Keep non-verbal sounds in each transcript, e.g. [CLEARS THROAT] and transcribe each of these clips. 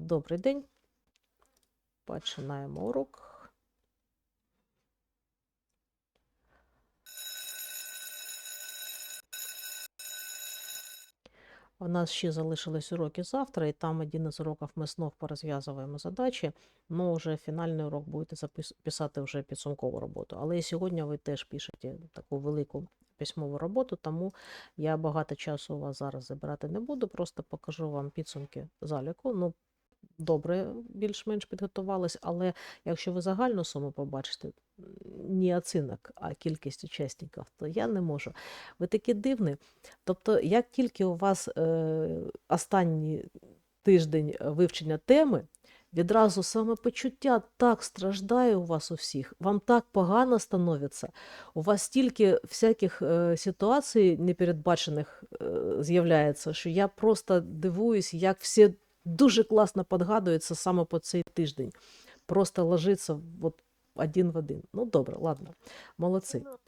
Добрий день. Починаємо урок. У нас ще залишились уроки завтра, і там один із уроків ми знов порозв'язуємо задачі. Ну, вже фінальний урок будете писати вже підсумкову роботу. Але і сьогодні ви теж пишете таку велику письмову роботу, тому я багато часу у вас зараз забирати не буду, просто покажу вам підсумки заліку. Ну, добре, більш-менш підготувались, але якщо ви загальну суму побачите, не оцінок, а кількість учасників, то я не можу. Ви такі дивні. Тобто, як тільки у вас е, останній тиждень вивчення теми, відразу самопочуття так страждає у вас у всіх, вам так погано становиться, у вас стільки всяких е, ситуацій непередбачених е, з'являється, що я просто дивуюсь, як всі дуже класно підгадуються саме по цей тиждень. Просто ложиться от один в один. Ну, добре, ладно, молодці. Ну,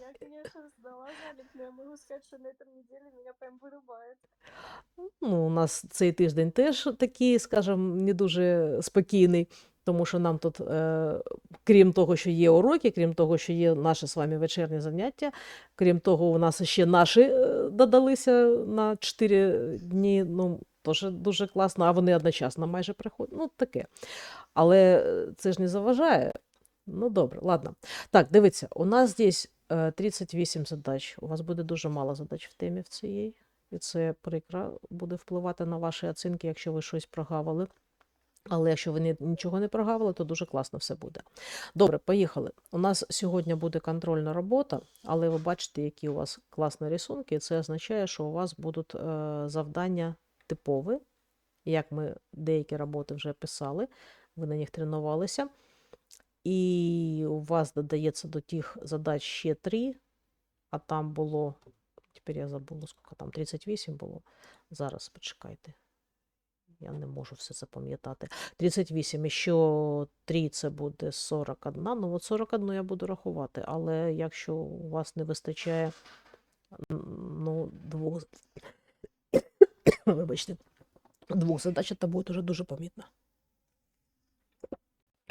я, конечно, сдала но я на прям. Ну, у нас цей тиждень теж такий, скажімо, не дуже спокійний, тому що нам тут, е, крім того, що є уроки, крім того, що є наші з вами вечірні заняття, крім того, у нас ще наші е, додалися на 4 дні. Ну, теж дуже класно, а вони одночасно майже приходять. Ну, таке. Але е, це ж не заважає. Ну, добре, ладно. Так, дивіться, у нас здесь е, 38 задач. У вас буде дуже мало задач в темі в цієї. І це прикро буде впливати на ваші оцінки, якщо ви щось прогавили. Але якщо ви нічого не прогавили, то дуже класно все буде. Добре, поїхали. У нас сьогодні буде контрольна робота, але ви бачите, які у вас класні рисунки. і Це означає, що у вас будуть е, завдання типові, як ми деякі роботи вже писали, ви на них тренувалися. І у вас додається до тих задач ще три, а там було, тепер я забула, скільки там, 38 було. Зараз почекайте. Я не можу все запам'ятати. 38, і ще 3 це буде 41. Ну, от 41 я буду рахувати, але якщо у вас не вистачає ну, двох, вибачте, двох задач, це буде вже дуже помітно.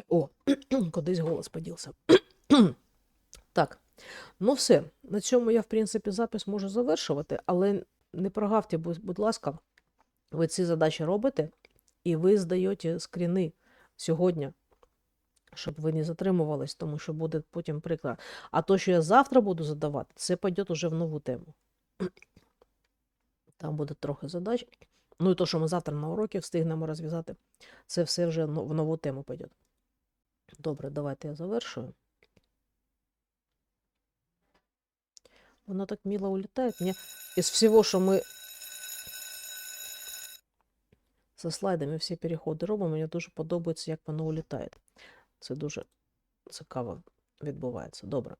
О, [CLEARS THROAT] кудись голос подівся. [CLEARS THROAT] так, ну все. На цьому я, в принципі, запис можу завершувати, але не прогавте, будь, ласка, ви ці задачі робите, і ви здаєте скріни сьогодні, щоб ви не затримувались, тому що буде потім прикро. А то, що я завтра буду задавати, це піде уже в нову тему. Там буде трохи задач. Ну і то, що ми завтра на уроки встигнемо розв'язати, це все вже в нову тему піде. Добре, давайте я завершую. Вона так мило улітає. Мені із всього, що ми зі слайдами всі переходи робимо, мені дуже подобається, як воно улітає. Це дуже цікаво відбувається. Добре.